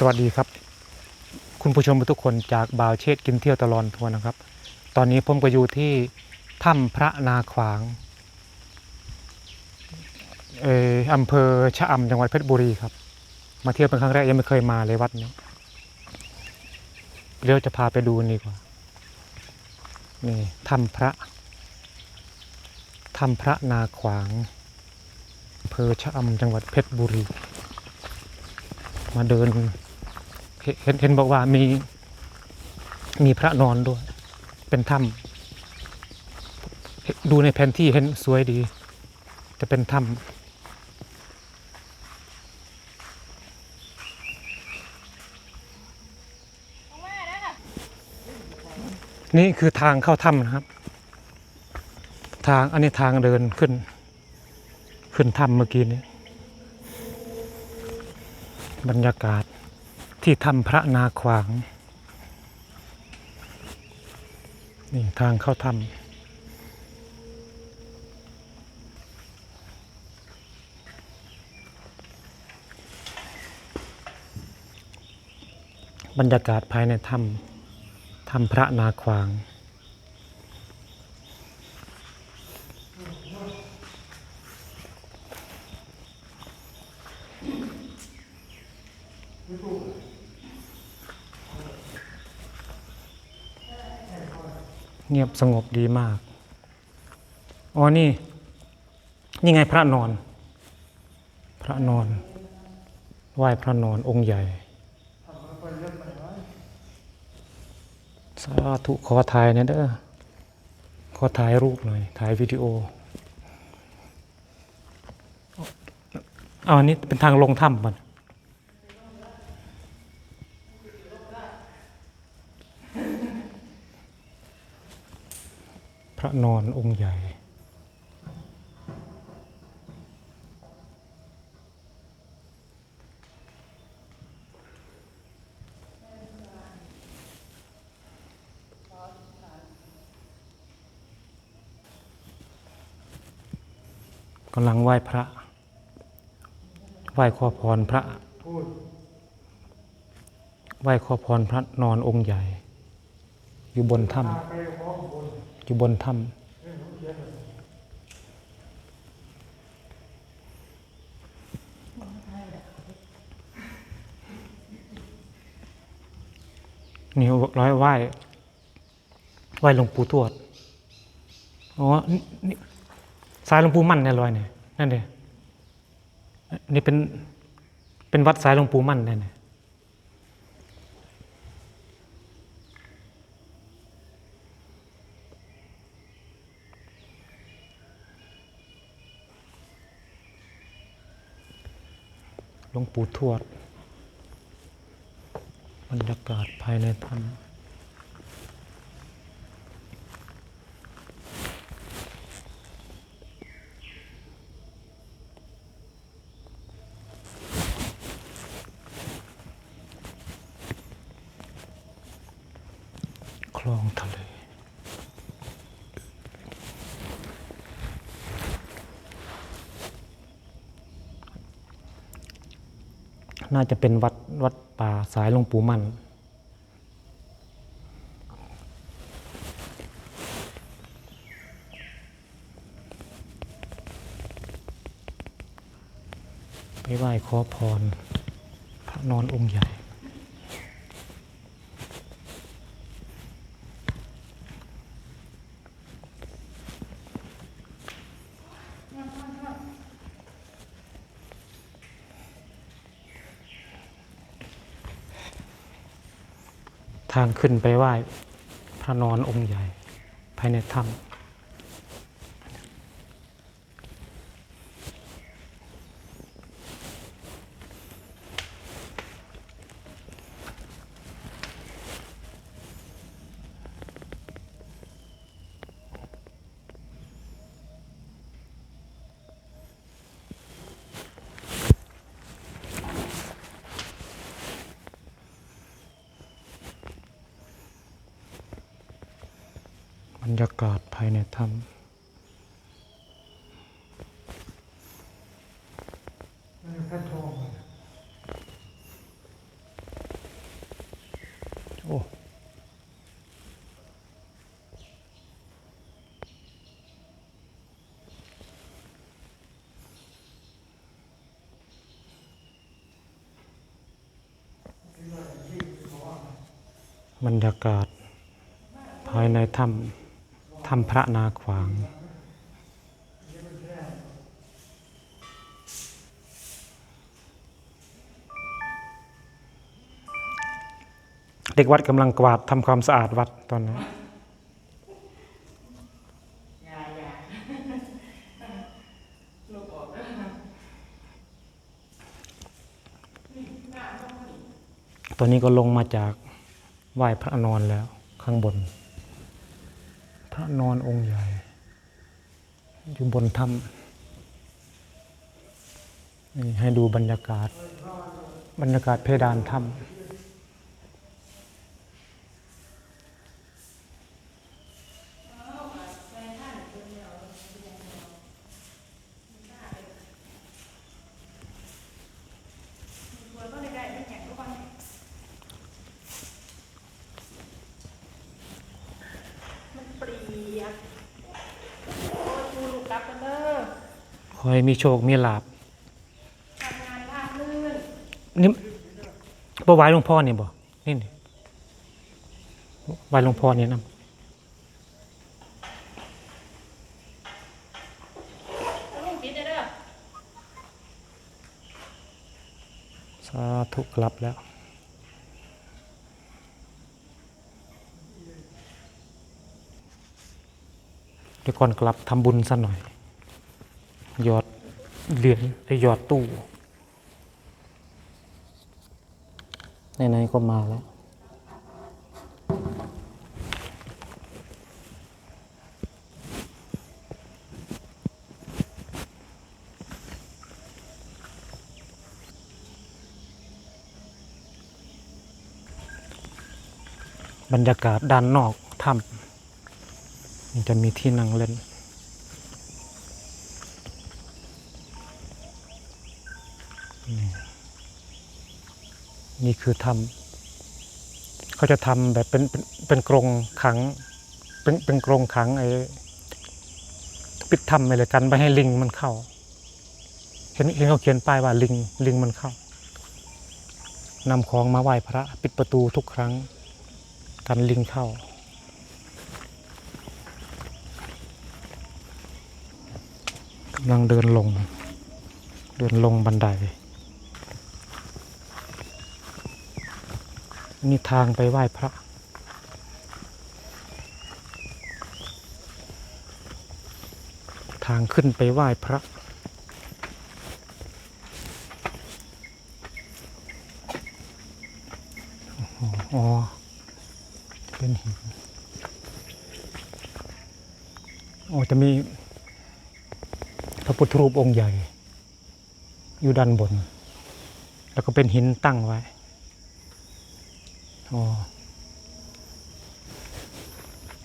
สวัสดีครับ คุณผู้ชมทุกคนจากบ่าวเชษกินเที่ยวตลอดทัวร์นะครับ ตอนนี้ผมก็อยู่ที่ถ้ำพระนาขวางเอออำเภอชะอำจังหวัดเพชรบุรีครับ มาเที่ยวเป็นครั้งแรกยังไม่เคยมาเลยวัดนี้เดี๋ยวจะพาไปดูนี่กว่านี่ถ้ำพระถ้ำพระนาขวางอำเภอชะอำจังหวัดเพชรบุรี มาเดิน เห็นเห็นบอกว่ามี มีพระนอนด้วย เป็นถ้ำดูในแผนที่เห็นสวยดี จะเป็นถ้ำนี่คือทางเข้าถ้ำนะครับ ทางอันนี้ทางเดินขึ้น ขึ้นถ้ำเมื่อกี้นี้ บรรยากาศ ที่ถ้ำพระนาขวาง นี่ทางเข้าถ้ำบรรยากาศภายในถ้ำถ้ำพระนาขวาง เงียบสงบดีมาก อ๋อนี่ นี่ไงพระนอน พระนอน ไหว้พระนอนองค์ใหญ่ สาธุขอถ่ายนะเด้อ ขอถ่ายรูปหน่อย ถ่ายวิดีโอเอาอันนี้เป็นทางลงถ้ำมัน พระนอนองค์ใหญ่ กำลังไหว้พระ ไหว้ขอพรพระ ไหว้ขอพรพระนอนองค์ใหญ่ อยู่บนถ้ำ อยู่บนถ้ำนี่ร้อยไหว้ไหว้หลวงปู่ทวดอ๋อนี่สายหลวงปู่มั่นเนี่ยลอยเนี่ยนั่นเองนี่เป็นเป็นวัดสายหลวงปู่มั่นเนี่ย หลวงปู่ทวด บรรยากาศภายในถ้ำคลองทะเล น่าจะเป็นวัดวัดป่าสายหลวงปู่มั่นไปไหว้ขอพร พระนอนองค์ใหญ่ ทางขึ้นไปไหว้พระนอนองค์ใหญ่ภายในถ้ำ รรยากาศภายในถ้ำโอ้บรรยากาศภายในถ้ำ ถ้ำพระนาขวาง เด็กวัดกำลังกวาดทำความสะอาดวัดตอนนี้ตอนนี้ก็ลงมาจากไหว้พระนอนแล้วข้างบน ระนอนองค์ใหญ่ อยู่บนถ้ำนี่ให้ดูบรรยากาศ บรรยากาศเพดานถ้ำ มันเปรียกโอ้ยกูลูกกลับกันเด้อ ขอ ให้มีโชค มีลาบทำงานราบรื่นนี่บ่ไหว้หลวงพ่อนี่บ่นี่นี่ไหว้หลวงพ่อนี่นะแล้วลุงปิดได้เด้อสาธุกลับแล้วเดี๋ยวก่อนกลับทำบุญสักหน่อยห ยอดเหรียญไปหยอดตู้ไหนๆก็มาแล้ว บรรยากาศด้านนอกถ้ำมันจะมีที่นั่งเล่น นี่คือถ้ำเขาจะทำแบบเป็นเป็นเป็นกรงขัง เป็นเป็นกรงขังไอ้ปิดถ้ำไปเลยกันไม่ให้ลิงมันเข้า เห็นเห็นเขาเขียนป้ายว่าลิงลิงมันเข้านำของมาไหว้พระ ปิดประตูทุกครั้งกันลิงเข้า กำลังเดินลง เดินลงบันได นี่ทางไปไหว้พระทางขึ้นไปไหว้พระ อ๋อ เป็นหินโอ้จะมีพระพุทธรูปองค์ใหญ่ อยู่ด้านบน แล้วก็เป็นหินตั้งไว้ อ๋อ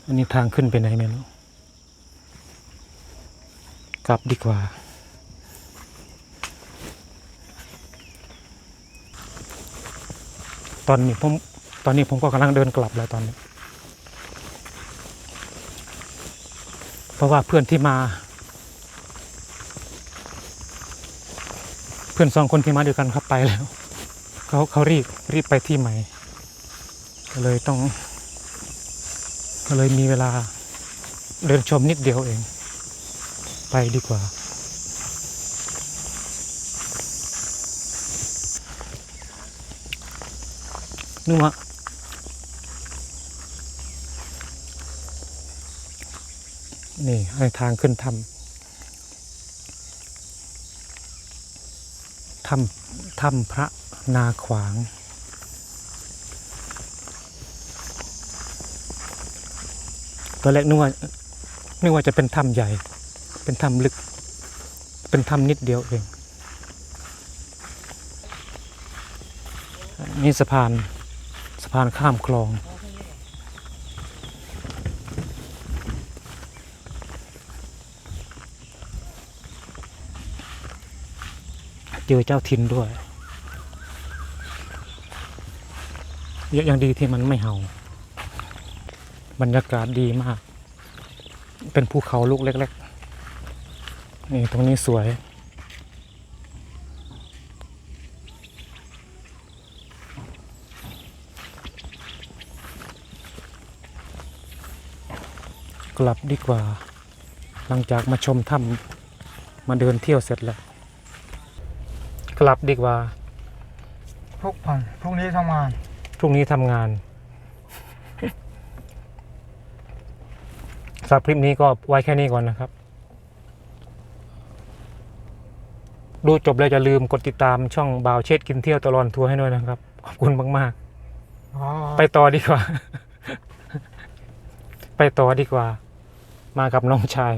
อันนี้ทางขึ้นไปไหนไม่รู้ กลับดีกว่า ตอนนี้ผม ตอนนี้ผมก็กำลังเดินกลับแล้วตอนนี้ เพราะว่าเพื่อนที่มา เพื่อนสองคนที่มาด้วยกันเขาไปแล้ว เขาเขารีบรีบไปที่ใหม่ ก็เลยต้อง ก็เลยมีเวลาเดินชมนิดเดียวเอง ไปดีกว่า นึกว่านี่ให้ทางขึ้นถ้ำถ้ำถ้ำพระนาขวาง ตอนแรกนึกว่านึกว่าจะเป็นถ้ำใหญ่ เป็นถ้ำลึก เป็นถ้ำนิดเดียวเองนี่สะพานสะพานข้ามคลอง เจอเจ้าถิ่นด้วยยังยังดีที่มันไม่เห่า บรรยากาศดีมาก เป็นภูเขาลูกเล็กๆ นี่ตรงนี้สวย กลับดีกว่า หลังจากมาชมถ้ำมาเดินเที่ยวเสร็จแล้ว กลับดีกว่าทุกวันพรุ่งนี้ทำงาน พรุ่งนี้ทำงานสำห รับคลิปนี้ก็ไว้แค่นี้ก่อนนะครับ ดูจบแล้วอย่าลืมกดติดตามช่องบ่าวเชษกินเที่ยวตลอดทัวร์ให้ด้วยนะครับ ขอบคุณมากอ๋อๆไปต่อดีกว่า ไปต่อดีกว่า มากับน้องชาย